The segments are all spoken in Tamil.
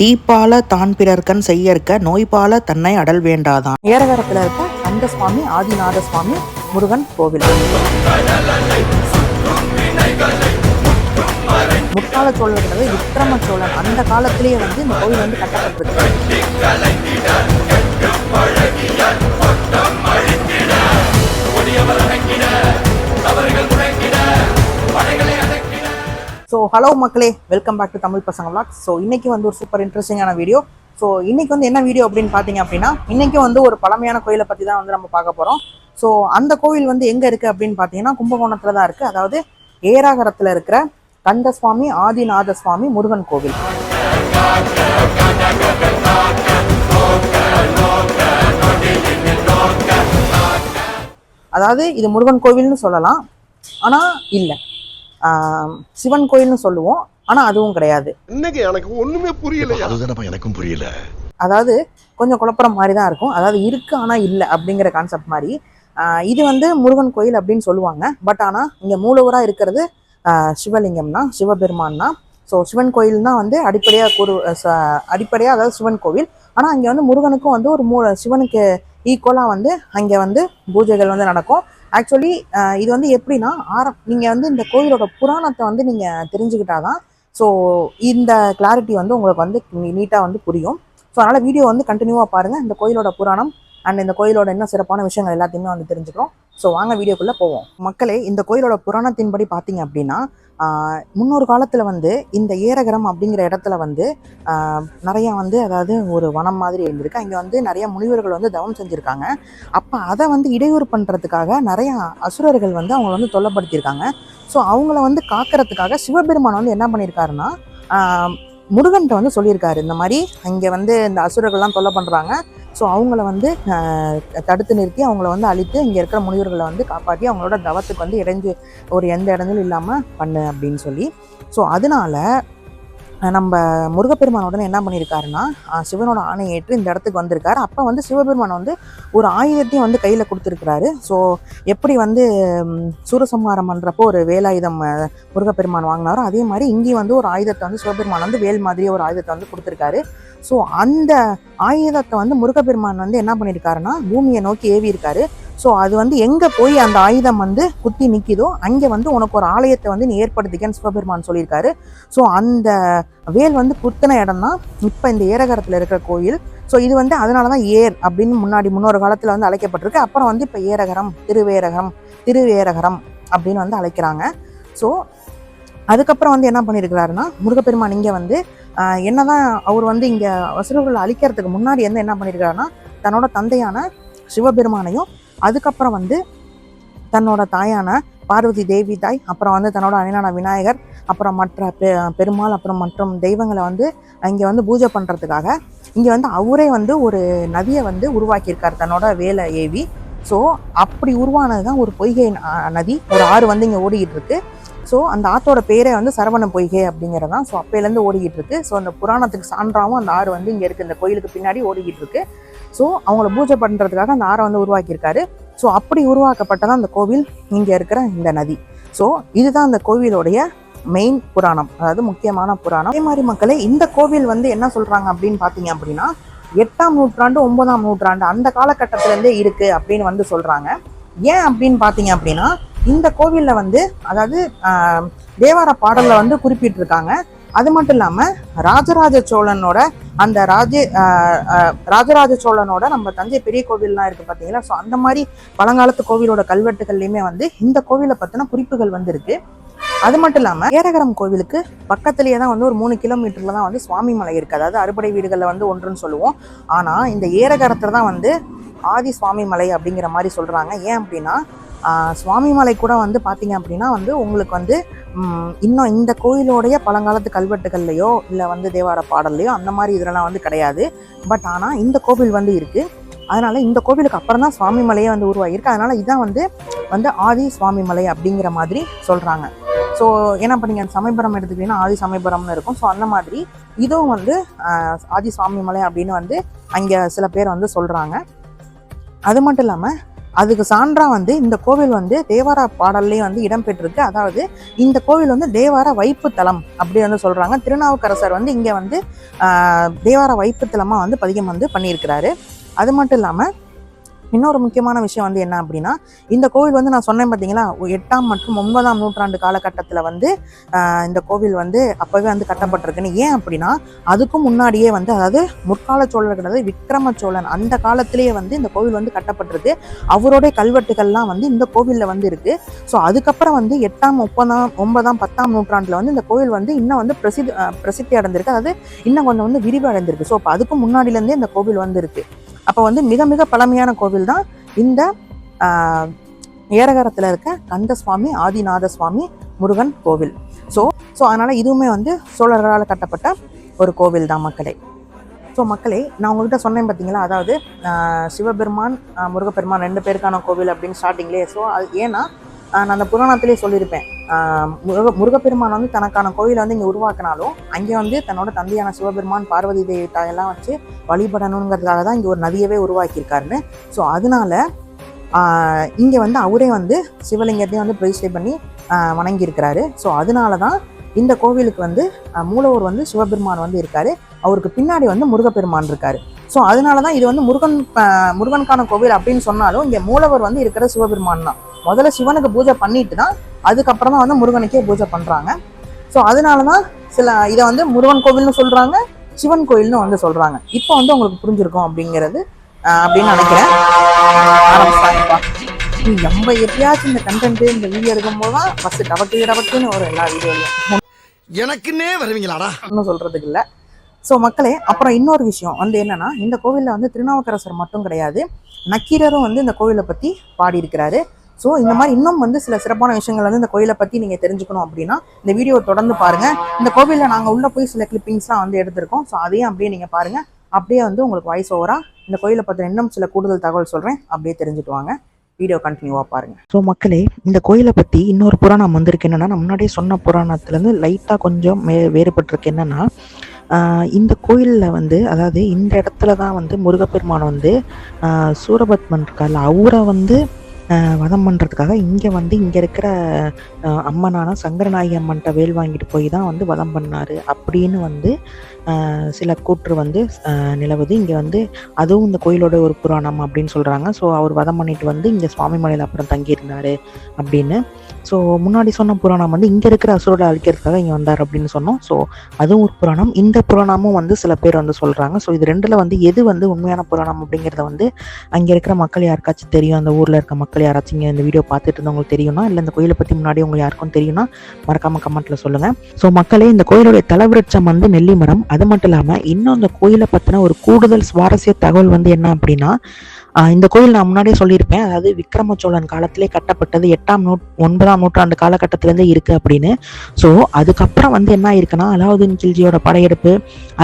தீப்பால தான் பிறர்க்கன் செய்யற்க நோய்பால தன்னை அடல் வேண்டாதான். ஏரகரத்தில் இருக்க அந்த சுவாமி ஆதிநாத சுவாமி முருகன் கோவில். முற்கால சோழர்கள் விக்ரம சோழன். அந்த காலத்திலேயே வந்து இந்த கோவில் வந்து கட்டப்பட்டிருக்கு. ஸோ ஹலோ மக்களே welcome back to Tamil Pasanga vlogs. So இன்னைக்கு வந்து ஒரு சூப்பர் இன்ட்ரெஸ்டிங்கான வீடியோ ஸோ இன்னைக்கு வந்து என்ன வீடியோ அப்படின்னு பார்த்தீங்க அப்படின்னா இன்றைக்கும் வந்து ஒரு பழமையான கோயிலை பற்றி தான் வந்து நம்ம பார்க்க போகிறோம் ஸோ அந்த கோவில் வந்து எங்கே இருக்குது அப்படின்னு பார்த்தீங்கன்னா கும்பகோணத்தில் தான் இருக்குது அதாவது ஏராகரத்தில் இருக்கிற கந்தசுவாமி ஆதிநாத சுவாமி முருகன் கோவில். அதாவது இது முருகன் கோவில்னு சொல்லலாம். ஆனால் இல்லை. சிவன் கோயில்னு சொல்லுவோம். ஆனால் அதுவும் கிடையாது. இன்னைக்கு எனக்கு ஒண்ணுமே புரியல அதுதானப்பா எனக்கும் புரியல. அதாவது கொஞ்சம் குழப்பற மாதிரி தான் இருக்கும். அதாவது இருக்கு ஆனால் இல்லை அப்படிங்கிற கான்செப்ட் மாதிரி. இது வந்து முருகன் கோயில் அப்படின்னு சொல்லுவாங்க. பட் ஆனால் இங்கே மூலவராக இருக்கிறது ஆஹ் சிவலிங்கம் தான் சிவபெருமான் தான் ஸோ சிவன் கோயில் தான் வந்து அடிப்படையாக கூறு அடிப்படையாக அதாவது சிவன் கோவில். ஆனால் அங்கே வந்து முருகனுக்கும் வந்து ஒரு மூ சிவனுக்கு ஈக்குவலாக வந்து அங்கே வந்து பூஜைகள் வந்து நடக்கும். ஆக்சுவலி இது வந்து எப்படின்னா ஆரம் நீங்கள் வந்து இந்த கோயிலோட புராணத்தை வந்து நீங்கள் தெரிஞ்சுக்கிட்டாதான் ஸோ இந்த கிளாரிட்டி வந்து உங்களுக்கு வந்து நீட்டாக வந்து புரியும். ஸோ அதனால் வீடியோ வந்து கண்டினியூவாக பாருங்கள் இந்த கோயிலோட புராணம் அண்ட் இந்த கோயிலோட என்ன சிறப்பான விஷயங்கள் எல்லாத்தையுமே வந்து தெரிஞ்சுக்கிறோம். ஸோ வாங்க வீடியோக்குள்ளே போவோம். மக்களே இந்த கோயிலோட புராணத்தின்படி பார்த்தீங்க அப்படின்னா முன்னொரு காலத்தில் வந்து இந்த ஏரகரம் அப்படிங்கிற இடத்துல வந்து நிறையா வந்து அதாவது ஒரு வனம் மாதிரி இருந்திருக்கு. அங்கே வந்து நிறைய முனிவர்கள் வந்து தவம் செஞ்சுருக்காங்க. அப்போ அதை வந்து இடையூறு பண்ணுறதுக்காக நிறையா அசுரர்கள் வந்து அவங்கள வந்து தொல்லப்படுத்தியிருக்காங்க. ஸோ அவங்கள வந்து காக்கிறதுக்காக சிவபெருமான் வந்து என்ன பண்ணியிருக்காருன்னா முருகன்கிட்ட வந்து சொல்லியிருக்காரு. இந்த மாதிரி இங்கே வந்து இந்த அசுரர்கள்லாம் தொல்லை பண்ணுறாங்க ஸோ அவங்கள வந்து தடுத்து நிறுத்தி அவங்கள வந்து அழித்து இங்கே இருக்கிற முனிவர்களை வந்து காப்பாற்றி அவங்களோட தவத்துக்கு வந்து இடைஞ்சு ஒரு எந்த இடங்களும் இல்லாமல் பண்ணு அப்படின்னு சொல்லி. ஸோ அதனால நம்ம முருகப்பெருமானோட என்ன பண்ணியிருக்காருன்னா சிவனோட ஆணையை ஏற்று இந்த இடத்துக்கு வந்திருக்காரு. அப்போ வந்து சிவபெருமான் வந்து ஒரு ஆயுதத்தையும் வந்து கையில் கொடுத்துருக்கிறாரு. ஸோ எப்படி வந்து சூரசம்ஹாரம் பண்ணுறப்போ ஒரு வேலாயுதம் முருகப்பெருமான் வாங்கினாரோ அதே மாதிரி இங்கேயும் வந்து ஒரு ஆயுதத்தை வந்து சிவபெருமான் வந்து வேல் மாதிரியே ஒரு ஆயுதத்தை வந்து கொடுத்துருக்காரு. ஸோ அந்த ஆயுதத்தை வந்து முருகப்பெருமான் வந்து என்ன பண்ணியிருக்காருன்னா பூமியை நோக்கி ஏவி இருக்காரு ஸோ அது வந்து எங்கே போய் அந்த ஆயுதம் வந்து குத்தி நிற்கிதோ அங்கே வந்து உனக்கு ஒரு ஆலயத்தை வந்து நீ ஏற்படுத்திக்கன்னு சிவபெருமான் சொல்லியிருக்காரு. ஸோ அந்த வேல் வந்து குத்தின இடம் தான் இப்போ இந்த ஏரகரத்தில் இருக்கிற கோயில். ஸோ இது வந்து அதனால தான் ஏர் அப்படின்னு முன்னாடி முன்னொரு காலத்தில் வந்து அழைக்கப்பட்டிருக்கு. அப்புறம் வந்து இப்போ ஏரகரம் திருவேரகம் திருவேரகரம் அப்படின்னு வந்து அழைக்கிறாங்க. ஸோ அதுக்கப்புறம் வந்து என்ன பண்ணியிருக்கிறாருன்னா முருகப்பெருமான் இங்கே வந்து என்னதான் அவர் வந்து இங்கே வசூர்களை அழிக்கிறதுக்கு முன்னாடி வந்து என்ன பண்ணியிருக்காருன்னா தன்னோட தந்தையான சிவபெருமானையும் அதுக்கப்புறம் வந்து தன்னோட தாயான பார்வதி தேவி தாய் அப்புறம் வந்து தன்னோட அண்ணனான விநாயகர் அப்புறம் மற்ற பெ பெருமாள் அப்புறம் மற்றும் தெய்வங்களை வந்து இங்கே வந்து பூஜை பண்ணுறதுக்காக இங்கே வந்து அவரே வந்து ஒரு நதியை வந்து உருவாக்கியிருக்கார் தன்னோட வேலை ஏவி. ஸோ அப்படி உருவானது தான் ஒரு பொய்கை நதி ஒரு ஆறு வந்து இங்கே ஓடிக்கிட்டு இருக்கு. ஸோ அந்த ஆத்தோட பேரே வந்து சரவண பொய்கை அப்படிங்கிறது தான். ஸோ அப்பையிலேருந்து ஓடிக்கிட்டு இருக்கு ஸோ அந்த புராணத்துக்கு சான்றாகவும் அந்த ஆறு வந்து இங்கே இருக்குது இந்த கோயிலுக்கு பின்னாடி ஓடிக்கிட்டு இருக்கு ஸோ அவங்கள பூஜை பண்ணுறதுக்காக அந்த ஆறை வந்து உருவாக்கியிருக்காரு. ஸோ அப்படி உருவாக்கப்பட்டதான் அந்த கோவில். இங்கே இருக்கிற இந்த நதி. ஸோ இதுதான் அந்த கோவிலுடைய மெயின் புராணம். அதாவது முக்கியமான புராணம். அதே மாதிரி மக்களே இந்த கோவில் வந்து என்ன சொல்கிறாங்க அப்படின்னு பார்த்தீங்க அப்படின்னா எட்டாம் நூற்றாண்டு ஒன்பதாம் நூற்றாண்டு அந்த காலகட்டத்திலேருந்தே இருக்குது அப்படின்னு வந்து சொல்கிறாங்க ஏன் அப்படின்னு பார்த்தீங்க அப்படின்னா இந்த கோவிலில் வந்து அதாவது ஆஹ், தேவார பாடலில் வந்து குறிப்பிட்டிருக்காங்க. அது மட்டும் இல்லாமல் ராஜராஜ சோழனோட அந்த ராஜ ஆஹ், ராஜராஜ சோழனோட நம்ம தஞ்சை பெரிய கோவில்லாம் இருக்கு பார்த்தீங்களா ஸோ அந்த மாதிரி பழங்காலத்து கோவிலோட கல்வெட்டுகள்லையுமே வந்து இந்த கோவிலை பற்றின குறிப்புகள் வந்து இருக்கு. அது மட்டும் இல்லாமல் ஏரகரம் கோவிலுக்கு பக்கத்துலேயே தான் வந்து ஒரு மூணு கிலோமீட்டரில் தான் வந்து சுவாமி மலை இருக்குது அதாவது அறுபடை வீடுகளில் வந்து ஒன்றுன்னு சொல்லுவோம். ஆனால் இந்த ஏரகரத்தில் தான் வந்து ஆதி சுவாமி மலை அப்படிங்கிற மாதிரி சொல்கிறாங்க ஏன் அப்படின்னா சுவாமிமலை சுவாமி மலை கூட வந்து பார்த்தீங்க அப்படின்னா வந்து உங்களுக்கு வந்து இன்னும் இந்த கோயிலோடைய பழங்காலத்து கல்வெட்டுகள்லையோ இல்லை வந்து தேவார பாடல்லையோ அந்த மாதிரி இதெல்லாம் வந்து கிடையாது. பட் ஆனால் இந்த கோவில் வந்து இருக்குது அதனால் இந்த கோவிலுக்கு அப்புறம் தான் சுவாமி மலையே வந்து உருவாகியிருக்கு. அதனால் இதான் வந்து வந்து ஆதி சுவாமி மலை அப்படிங்கிற மாதிரி சொல்கிறாங்க ஸோ என்ன பண்ணீங்க சமயபுரம் எடுத்துக்கிட்டீங்கன்னா ஆதி சமயபுரம்னு இருக்கும். ஸோ அந்த மாதிரி இதுவும் வந்து ஆதி சுவாமி மலை அப்படின்னு வந்து அங்கே சில பேர் வந்து சொல்கிறாங்க அது மட்டும் இல்லாமல் அதுக்கு சான்றாக வந்து இந்த கோவில் வந்து தேவார பாடல்லையும் வந்து இடம்பெற்றிருக்கு அதாவது இந்த கோவில் வந்து தேவார வைப்பு தலம் அப்படி வந்து சொல்கிறாங்க திருநாவுக்கரசர் வந்து இங்கே வந்து தேவார வைப்பு தலமாக வந்து பதிகம் வந்து பண்ணியிருக்கிறாரு. அது மட்டும் இல்லாமல் இன்னொரு முக்கியமான விஷயம் வந்து என்ன அப்படின்னா இந்த கோவில் வந்து நான் சொன்னேன் பார்த்தீங்களா எட்டாம் மற்றும் ஒன்பதாம் நூற்றாண்டு காலகட்டத்தில் வந்து இந்த கோவில் வந்து அப்போவே வந்து கட்டப்பட்டிருக்குன்னு. ஏன் அப்படின்னா அதுக்கும் முன்னாடியே வந்து அதாவது முற்கால சோழர்கள் அதாவது விக்ரம சோழன் அந்த காலத்திலேயே வந்து இந்த கோவில் வந்து கட்டப்பட்டிருக்கு. அவருடைய கல்வெட்டுகள்லாம் வந்து இந்த கோவிலில் வந்து இருக்கு. ஸோ அதுக்கப்புறம் வந்து எட்டாம் ஒன்பதாம் ஒன்பதாம் பத்தாம் நூற்றாண்டில் வந்து இந்த கோவில் வந்து இன்னும் வந்து பிரசித்தி பிரசித்தி அடைந்திருக்கு. அதாவது இன்னும் கொஞ்சம் வந்து விரிவு அடைந்திருக்கு. ஸோ அப்போ அதுக்கும் முன்னாடிலேருந்தே இந்த கோவில் வந்து இருக்குது அப்போ வந்து மிக மிக பழமையான கோவில் தான் இந்த ஏரகரத்தில் இருக்க கந்தசுவாமி ஆதிநாத சுவாமி முருகன் கோவில். ஸோ ஸோ அதனால் இதுவுமே வந்து சோழர்களால் கட்டப்பட்ட ஒரு கோவில் தான் மக்களே. ஸோ மக்களே நான் உங்கள்கிட்ட சொன்னேன் பார்த்தீங்களா அதாவது சிவபெருமான் முருகப்பெருமான் ரெண்டு பேருக்கான கோவில் அப்படின்னு ஸ்டார்டிங்லேயே ஸோ அது ஏன்னா நான் அந்த புராணத்திலே சொல்லியிருப்பேன். முருக முருகப்பெருமான் வந்து தனக்கான கோயிலை வந்து இங்கே உருவாக்கினாலும் அங்கே வந்து தன்னோட தந்தையான சிவபெருமான் பார்வதி தேவி தாயெல்லாம் வச்சு வழிபடணுங்கிறதுக்காக தான் இங்கே ஒரு நதியவே உருவாக்கியிருக்காருன்னு. ஸோ அதனால இங்கே வந்து அவரே வந்து சிவலிங்கத்தையும் வந்து பிரதிஷ்டை பண்ணி வணங்கியிருக்கிறாரு. ஸோ அதனால தான் இந்த கோவிலுக்கு வந்து மூலவர் வந்து சிவபெருமான் வந்து இருக்காரு. அவருக்கு பின்னாடி வந்து முருகப்பெருமான் இருக்காரு. ஸோ அதனால தான் இது வந்து முருகன் முருகனுக்கான கோவில் அப்படின்னு சொன்னாலும் இங்கே மூலவர் வந்து இருக்கிற சிவபெருமான் தான். முதல்ல சிவனுக்கு பூஜை பண்ணிட்டு தான் அதுக்கப்புறம் வந்து முருகனுக்கே பூஜை பண்ணுறாங்க ஸோ அதனால தான் சில இதை வந்து முருகன் கோவில்னு சொல்கிறாங்க சிவன் கோயில்னு வந்து சொல்கிறாங்க இப்போ வந்து உங்களுக்கு புரிஞ்சிருக்கும் அப்படிங்கிறது அப்படின்னு நினைக்கிறேன். ஆரம்பிச்சாங்கப்பா நம்ம எப்பயாச்சும் இந்த கண்டென்ட் இந்த வீடியோ எடுக்கும்போது தான் ஃபஸ்ட்டு டபக்கு டபக்குன்னு வரும் எல்லா வீடியோலையும் எனக்குன்னே வருவீங்களாடா? ஒன்றும் சொல்றதுக்கு இல்லை. ஸோ மக்களே அப்புறம் இன்னொரு விஷயம் வந்து என்னன்னா இந்த கோவிலில் வந்து திருநாவுக்கரசர் மட்டும் கிடையாது நக்கீரரும் வந்து இந்த கோவிலை பற்றி பாடியிருக்கிறாரு. ஸோ இந்த மாதிரி இன்னும் வந்து சில சிறப்பான விஷயங்கள் வந்து இந்த கோயிலை பற்றி நீங்கள் தெரிஞ்சுக்கணும் அப்படின்னா இந்த வீடியோ தொடர்ந்து பாருங்கள் இந்த கோவிலில் நாங்கள் உள்ளே போய் சில கிளிப்பிங்ஸ்லாம் வந்து எடுத்திருக்கோம். ஸோ அதையும் அப்படியே நீங்கள் பாருங்கள் அப்படியே வந்து உங்களுக்கு வாய்ஸ் ஓவராக இந்த கோயிலை பற்றின இன்னும் சில கூடுதல் தகவல் சொல்கிறேன் அப்படியே தெரிஞ்சுட்டு வாங்க. வீடியோ கண்டினியூவாக பாருங்கள் ஸோ மக்களே இந்த கோயிலை பற்றி இன்னொரு புராணம் வந்திருக்கு. என்னென்னா நான் முன்னாடியே சொன்ன புராணத்துலேருந்து லைட்டாக கொஞ்சம் மே வேறுபட்டிருக்கு. என்னென்னா இந்த கோயிலில் வந்து அதாவது இந்த இடத்துல தான் வந்து முருகப்பெருமான் வந்து சூரபத்மன் இருக்கார்ல அவரை வந்து வதம் பண்ணுறதுக்காக இங்கே வந்து இங்கே இருக்கிற அம்மனான சங்கரநாயகி அம்மன்ட்ட வேல் வாங்கிட்டு போய் தான் வந்து வதம் பண்ணார். அப்படின்னு வந்து சில கூற்று வந்து நிலவுது. இங்கே வந்து அதுவும் இந்த கோயிலோட ஒரு புராணம் அப்படின்னு சொல்கிறாங்க ஸோ அவர் வதம் பண்ணிட்டு வந்து இங்கே சுவாமி மலையில் அப்புறம் தங்கியிருந்தார் அப்படின்னு ஸோ முன்னாடி சொன்ன புராணம் வந்து இங்கே இருக்கிற அசுரோட அழிக்கிறதுக்காக இங்கே வந்தார் அப்படின்னு சொன்னோம். ஸோ அதுவும் ஒரு புராணம். இந்த புராணமும் வந்து சில பேர் வந்து சொல்கிறாங்க ஸோ இது ரெண்டில் வந்து எது வந்து உண்மையான புராணம் அப்படிங்கிறத வந்து அங்கே இருக்கிற மக்கள் யாருக்காச்சும் தெரியும் அந்த ஊரில் இருக்க மக்கள் யாராச்சும் இங்கே இந்த வீடியோ பார்த்துட்டு இருந்தவங்களுக்கு தெரியும்னா இல்லை இந்த கோயிலை பற்றி முன்னாடி உங்களுக்கு யாருக்கும் தெரியும்னா மறக்காம கமெண்ட்ல சொல்லுங்கள் ஸோ மக்களே இந்த கோயிலுடைய தலைவிருட்சம் வந்து நெல்லி மரம் அது மட்டும் இல்லாமல் இன்னும் இந்த கோயிலை பற்றின ஒரு கூடுதல் சுவாரஸ்ய தகவல் வந்து என்ன அப்படின்னா இந்த கோயில் நான் முன்னாடியே சொல்லியிருப்பேன். அதாவது விக்ரம சோழன் காலத்திலே கட்டப்பட்டது எட்டாம் நூ ஒன்பதாம் நூற்றாண்டு காலகட்டத்திலேருந்தே இருக்குது அப்படின்னு. ஸோ அதுக்கப்புறம் வந்து என்ன ஆயிருக்குன்னா அலாவுதீன் கில்ஜியோட படையெடுப்பு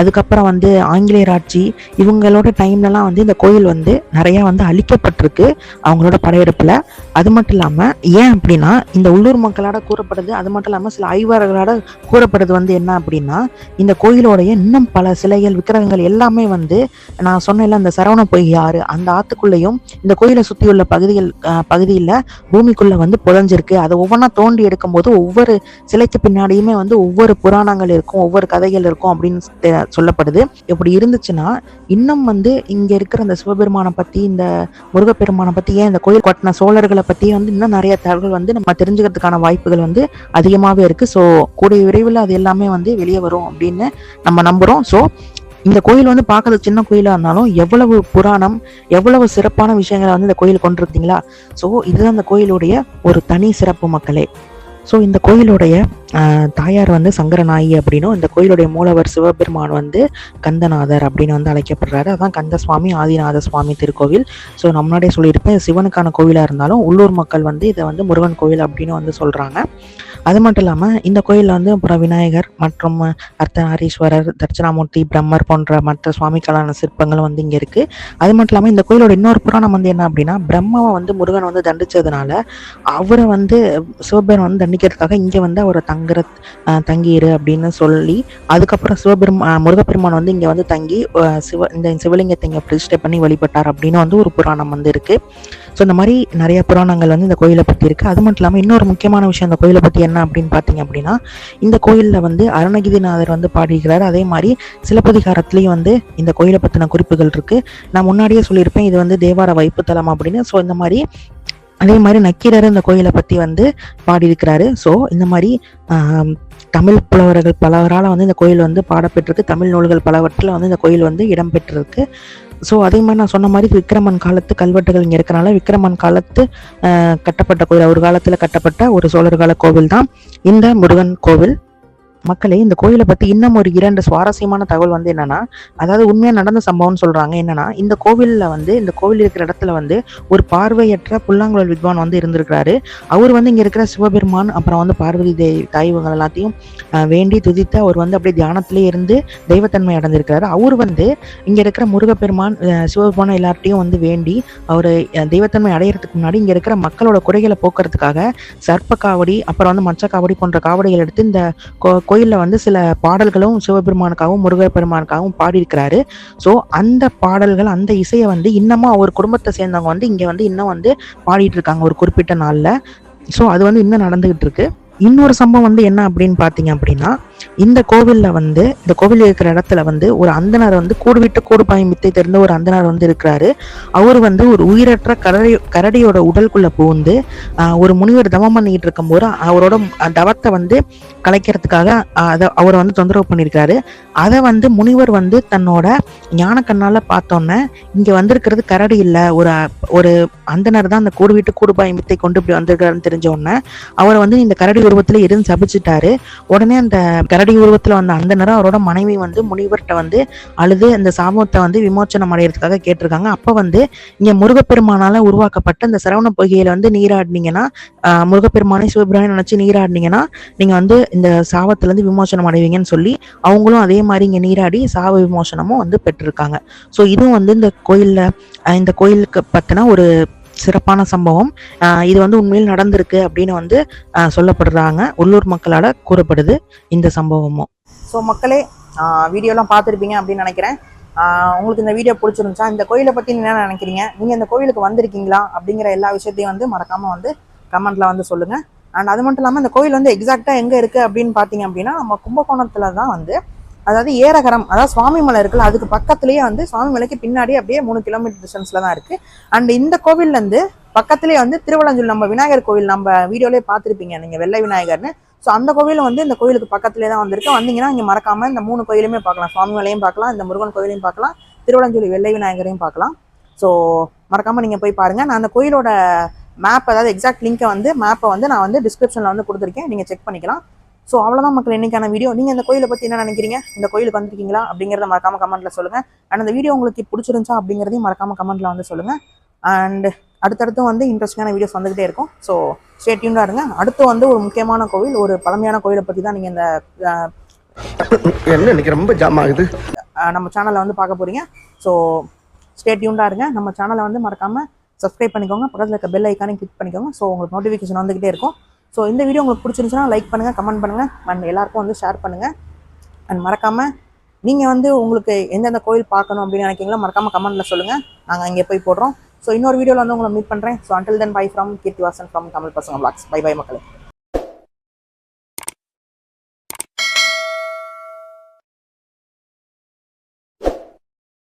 அதுக்கப்புறம் வந்து ஆங்கிலேயர் ஆட்சி இவங்களோட டைம்லலாம் வந்து இந்த கோயில் வந்து நிறையா வந்து அழிக்கப்பட்டிருக்கு அவங்களோட படையெடுப்பில். அது மட்டும் இல்லாமல் ஏன் அப்படின்னா இந்த உள்ளூர் மக்களால் கூறப்படுது அது மட்டும் இல்லாமல் சில ஆய்வாளர்களாட கூறப்படுது வந்து என்ன அப்படின்னா இந்த கோயிலோடைய இன்னும் பல சிலைகள் விக்கிரகங்கள் எல்லாமே வந்து நான் சொன்ன அந்த சரவண பொய் ஆறு அந்த ஆத்துக்குள்ளேயும் இந்த கோயிலை சுற்றியுள்ள பகுதிகள் பகுதியில் பூமிக்குள்ள வந்து புதஞ்சிருக்கு. அதை ஒவ்வொன்றா தோண்டி எடுக்கும்போது ஒவ்வொரு சிலைக்கு பின்னாடியுமே வந்து ஒவ்வொரு புராணங்கள் இருக்கும் ஒவ்வொரு கதைகள் இருக்கும் அப்படின்னு தெ- சொல்லப்படுது. இப்படி இருந்துச்சுன்னா இன்னும் வந்து இங்க இருக்கிற அந்த சிவபெருமானை பத்தி இந்த முருகப்பெருமானை பத்தி ஏன் இந்த கோயில் கட்டின சோழர்களை பத்தி வந்து இன்னும் நிறைய தகவல் வந்து நம்ம தெரிஞ்சுக்கிறதுக்கான வாய்ப்புகள் வந்து அதிகமாகவே இருக்கு. ஸோ கூடிய விரைவில் அது எல்லாமே வந்து வெளியே வரும் அப்படின்னு நம்ம நம்புறோம். ஸோ இந்த கோயில் வந்து பார்க்கறது சின்ன கோயிலாக இருந்தாலும் எவ்வளவு புராணம் எவ்வளவு சிறப்பான விஷயங்களை வந்து இந்த கோயில் கொண்டிருக்கீங்களா? ஸோ இதுதான் அந்த கோயிலுடைய ஒரு தனி சிறப்பு மக்களே. ஸோ இந்த கோயிலுடைய தாயார் வந்து சங்கரநாயகி அப்படின்னும் இந்த கோயிலுடைய மூலவர் சிவபெருமான் வந்து கந்தநாதர் அப்படின்னு வந்து அழைக்கப்படுறாரு. அதான் கந்த சுவாமி ஆதிநாத சுவாமி திருக்கோவில். ஸோ நான் முன்னாடியே சொல்லியிருப்பேன் சிவனுக்கான கோவிலாக இருந்தாலும் உள்ளூர் மக்கள் வந்து இதை வந்து முருகன் கோவில் அப்படின்னு வந்து சொல்கிறாங்க அது மட்டும் இல்லாமல் இந்த கோயிலில் வந்து அப்புறம் விநாயகர் மற்றும் அர்த்தநாரீஸ்வரர் தட்சிணாமூர்த்தி பிரம்மர் போன்ற மற்ற சுவாமிகளான சிற்பங்களும் வந்து இங்கே இருக்குது அது மட்டும் இல்லாமல் இந்த கோயிலோட இன்னொரு புராணம் வந்து என்ன அப்படின்னா பிரம்மாவை வந்து முருகன் வந்து தண்டிச்சதுனால அவரை வந்து சிவபெருமான் வந்து தண்டிக்கிறதுக்காக இங்கே வந்து அவரை தங்குற அஹ், தங்கியிரு அப்படின்னு சொல்லி அதுக்கப்புறம் சிவபெருமா முருகப்பெருமான் வந்து இங்கே வந்து தங்கி சிவ இந்த சிவலிங்கத்தை இங்கே பிரதிஷ்டை பண்ணி வழிபட்டார் அப்படின்னு வந்து ஒரு புராணம் வந்து இருக்குது ஸோ இந்த மாதிரி நிறைய புராணங்கள் வந்து இந்த கோயிலை பற்றி இருக்குது அது மட்டும் இல்லாமல் இன்னொரு முக்கியமான விஷயம் இந்த கோயிலை பற்றி என்ன அப்படின்னு பார்த்தீங்க அப்படின்னா இந்த கோயிலில் வந்து அருணகிரிநாதர் வந்து பாடியிருக்கிறார். அதே மாதிரி சிலப்பதிகாரத்துலேயும் வந்து இந்த கோயிலை பற்றின குறிப்புகள் இருக்குது நான் முன்னாடியே சொல்லியிருப்பேன் இது வந்து தேவார வைப்புத்தலம் அப்படின்னு. ஸோ இந்த மாதிரி அதே மாதிரி நக்கீரர் இந்த கோயிலை பற்றி வந்து பாடியிருக்கிறாரு. ஸோ இந்த மாதிரி தமிழ் புலவர்கள் பலவரால் வந்து இந்த கோயில் வந்து பாடப்பெற்றிருக்கு. தமிழ் நூல்கள் பலவற்றில் வந்து இந்த கோயில் வந்து இடம்பெற்றிருக்கு ஸோ அதே மாதிரி நான் சொன்ன மாதிரி விக்ரமன் காலத்து கல்வெட்டுகள் இங்கே இருக்கிறனால விக்ரமன் காலத்து கட்டப்பட்ட கோயில் ஒரு காலத்தில் கட்டப்பட்ட ஒரு சோழர் கால கோவில் தான் இந்த முருகன் கோவில். மக்களே இந்த கோயிலை பற்றி இன்னும் ஒரு இரண்டு சுவாரஸ்யமான தகவல் வந்து என்னன்னா அதாவது உண்மையாக நடந்த சம்பவம்னு சொல்கிறாங்க என்னன்னா இந்த கோவிலில் வந்து இந்த கோவில் இருக்கிற இடத்துல வந்து ஒரு பார்வையற்ற புல்லாங்குழல் வித்வான் வந்து இருந்திருக்கிறாரு. அவர் வந்து இங்கே இருக்கிற சிவபெருமான் அப்புறம் வந்து பார்வதி தேவ் தாய்வங்கள் எல்லாத்தையும் வேண்டி துதித்து அவர் வந்து அப்படியே தியானத்திலே இருந்து தெய்வத்தன்மை அடைஞ்சிருக்கிறாரு அவர் வந்து இங்கே இருக்கிற முருகப்பெருமான் சிவபெருமான் எல்லார்ட்டையும் வந்து வேண்டி அவர் தெய்வத்தன்மை அடையிறதுக்கு முன்னாடி இங்கே இருக்கிற மக்களோட குறைகளை போக்குறதுக்காக சர்ப்ப காவடி அப்புறம் வந்து மச்ச காவடி போன்ற காவடிகள் எடுத்து இந்த கோ கோயிலில் வந்து சில பாடல்களும் சிவபெருமானுக்காகவும் முருகப்பெருமானுக்காகவும் பாடியிருக்கிறாரு. ஸோ அந்த பாடல்கள் அந்த இசையை வந்து இன்னமும் அவர் குடும்பத்தை சேர்ந்தவங்க வந்து இங்கே வந்து இன்னும் வந்து பாடிட்டு இருக்காங்க ஒரு குறிப்பிட்ட நாளில். ஸோ அது வந்து இன்னும் நடந்துகிட்டு இருக்கு. இன்னொரு சம்பவம் வந்து என்ன அப்படின்னு பார்த்தீங்க அப்படின்னா இந்த கோவிலில் வந்து இந்த கோவில் இருக்கிற இடத்துல வந்து ஒரு அந்தனர் வந்து கூடு விட்டு கூடு பாயும் வித்தை தெரிந்த ஒரு அந்தனர் வந்து இருக்கிறாரு. அவர் வந்து ஒரு உயிரற்ற கரடி கரடியோட உடலுக்குள்ளே புகுந்து ஒரு முனிவர் தவம் பண்ணிக்கிட்டு இருக்கும்போது அவரோட தவத்தை வந்து கலைக்கிறதுக்காக அதை அவரை வந்து தொந்தரவு பண்ணியிருக்காரு அதை வந்து முனிவர் வந்து தன்னோட ஞான கண்ணால் பார்த்தோன்னே இங்கே வந்திருக்கிறது கரடி இல்லை ஒரு ஒரு அந்தனர் தான் அந்த கூடு விட்டு கூடு பாயும் வித்தை கொண்டு இப்படி வந்திருக்காருன்னு தெரிஞ்ச உடனே அவரை வந்து இந்த கரடி உருவத்துல இருந்து சபிச்சிட்டாரு உடனே அந்த கரடி உருவத்துல வந்த அந்த நேரம் அவரோட மனைவி வந்து முனிவர்கிட்ட வந்து அழுது அந்த சாபத்தை வந்து விமோச்சனம் அடையிறதுக்காக கேட்டிருக்காங்க. அப்ப வந்து இங்க முருகப்பெருமானால உருவாக்கப்பட்ட இந்த சரவண பொய்கையில வந்து நீராடினீங்கன்னா முருகப்பெருமானை சிவபெருமானை நினைச்சு நீராடினீங்கன்னா நீங்க வந்து இந்த சாபத்துல இருந்து விமோசனம் அடைவீங்கன்னு சொல்லி அவங்களும் அதே மாதிரி இங்க நீராடி சாப விமோசனமும் வந்து பெற்றிருக்காங்க. ஸோ இதுவும் வந்து இந்த கோயில்ல இந்த கோயிலுக்கு பத்தின ஒரு சிறப்பான சம்பவம். இது வந்து உண்மையில் நடந்திருக்கு அப்படின்னு வந்து சொல்லப்படுறாங்க. உள்ளூர் மக்களால் கூறப்படுது இந்த சம்பவமும். ஸோ மக்களே வீடியோலாம் பார்த்துருப்பீங்க அப்படின்னு நினைக்கிறேன். உங்களுக்கு இந்த வீடியோ பிடிச்சிருந்துச்சா? இந்த கோயிலை பற்றி என்ன நினைக்கிறீங்க? நீங்கள் இந்த கோயிலுக்கு வந்திருக்கீங்களா? அப்படிங்கிற எல்லா விஷயத்தையும் வந்து மறக்காமல் வந்து கமெண்ட்டில் வந்து சொல்லுங்கள் அண்ட் அது மட்டும் இல்லாமல் இந்த கோயில் வந்து எக்ஸாக்டாக எங்கே இருக்குது அப்படின்னு பார்த்தீங்க அப்படின்னா நம்ம கும்பகோணத்தில் தான் வந்து அதாவது ஏரகரம் அதாவது சுவாமி மலை இருக்குல்ல அதுக்கு பக்கத்துலேயே வந்து சுவாமி மலைக்கு பின்னாடி அப்படியே மூணு கிலோமீட்டர் டிஸ்டன்ஸில் தான் இருக்குது அண்ட் இந்த கோவில்லேருந்து பக்கத்துலேயே வந்து திருவளஞ்சூர் நம்ம விநாயகர் கோவில் நம்ம வீடியோலேயே பார்த்துருப்பீங்க நீங்கள் வெள்ளை விநாயகர்னு. ஸோ அந்த கோவில் வந்து இந்த கோயிலுக்கு பக்கத்துலேயே தான் வந்திருக்கு. வந்தீங்கன்னா இங்கே மறக்காமல் இந்த மூணு கோயிலுமே பார்க்கலாம். சுவாமி மலையும் பார்க்கலாம் இந்த முருகன் கோயிலையும் பார்க்கலாம் திருவள்ளஞ்சூரி வெள்ளை விநாயகரையும் பார்க்கலாம். ஸோ மறக்காமல் நீங்கள் போய் பாருங்கள் நான் அந்த கோயிலோட மேப் அதாவது எக்ஸாக்ட் லிங்கை வந்து மேப்பை வந்து நான் வந்து டிஸ்கிரிப்ஷனில் வந்து கொடுத்துருக்கேன். நீங்கள் செக் பண்ணிக்கலாம். ஸோ அவ்வளோதான் மக்கள் இன்னைக்கான வீடியோ நீங்கள் இந்த கோயிலை பற்றி என்ன நினைக்கிறீங்க? இந்த கோயிலுக்கு வந்திருக்கீங்களா? அப்படிங்கிறத மறக்காம கமெண்ட்ல சொல்லுங்கள் அண்ட் அந்த வீடியோ உங்களுக்கு பிடிச்சிருந்துச்சா அப்படிங்கிறதையும் மறக்காம கமெண்ட்ல வந்து சொல்லுங்கள் அண்ட் அடுத்தடுத்து வந்து இன்ட்ரெஸ்டிங்கான வீடியோஸ் வந்துகிட்டே இருக்கும். ஸோ ஸ்டேட்யூண்டாக இருங்க. அடுத்து வந்து ஒரு முக்கியமான கோவில் ஒரு பழமையான கோயிலை பற்றி தான் நீங்கள் இந்த அஹ், என்ன இன்னைக்கு ரொம்ப ஜாம் ஆகுது? நம்ம சேனலை வந்து பார்க்க போகிறீங்க ஸோ ஸ்டேட்யூண்டாக இருங்க. நம்ம சேனலை வந்து மறக்காமல் சப்ஸ்கிரைப் பண்ணிக்கோங்க. பக்கத்தில் இருக்க பெல் ஐக்கானையும் கிளிக் பண்ணிக்கோங்க. ஸோ உங்களுக்கு நோட்டிஃபிகேஷன் வந்துகிட்டே இருக்கும். ஸோ இந்த வீடியோ உங்களுக்கு பிடிச்சிருந்துச்சுன்னா லைக் பண்ணுங்கள் கமெண்ட் பண்ணுங்கள் அண்ட் எல்லாருக்கும் வந்து ஷேர் பண்ணுங்கள் அண்ட் மறக்காமல் நீங்கள் வந்து உங்களுக்கு எந்தெந்த கோயில் பார்க்கணும் அப்படின்னு நினைக்கிறீங்களோ மறக்காமல் கமெண்ட்டில் சொல்லுங்கள் நாங்கள் இங்கே போய் போடுறோம். ஸோ இன்னொரு வீடியோவில் வந்து உங்களை மீட் பண்ணுறேன் so until then bye from Keerthivasan from Tamil Pasanga vlogs bye by மக்களே.